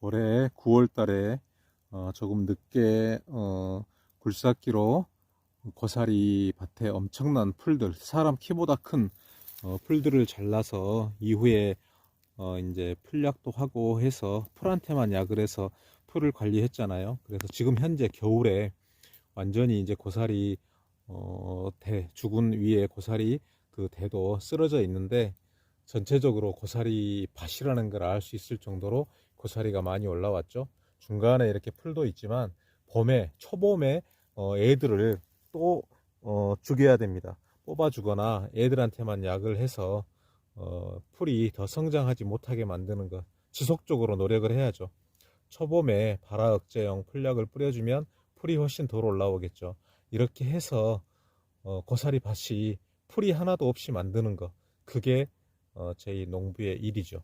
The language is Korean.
올해 9월 달에 어, 조금 늦게 어, 굴삭기로 고사리 밭에 엄청난 풀들, 사람 키보다 큰 어, 풀들을 잘라서 이후에 어, 이제 풀약도 하고 해서 풀한테만 약을 해서 풀을 관리했잖아요. 그래서 지금 현재 겨울에 완전히 이제 고사리 어, 대 죽은 위에 고사리 그 대도 쓰러져 있는데 전체적으로 고사리 밭이라는 걸 알 수 있을 정도로 고사리가 많이 올라왔죠. 중간에 이렇게 풀도 있지만 봄에 초봄에 어, 애들을 또 어, 죽여야 됩니다. 뽑아주거나 애들한테만 약을 해서 어, 풀이 더 성장하지 못하게 만드는 것 지속적으로 노력을 해야죠. 초봄에 발화 억제용 풀약을 뿌려주면 풀이 훨씬 덜 올라오겠죠. 이렇게 해서 어, 고사리 밭이 풀이 하나도 없이 만드는 것 그게 어, 저희 농부의 일이죠.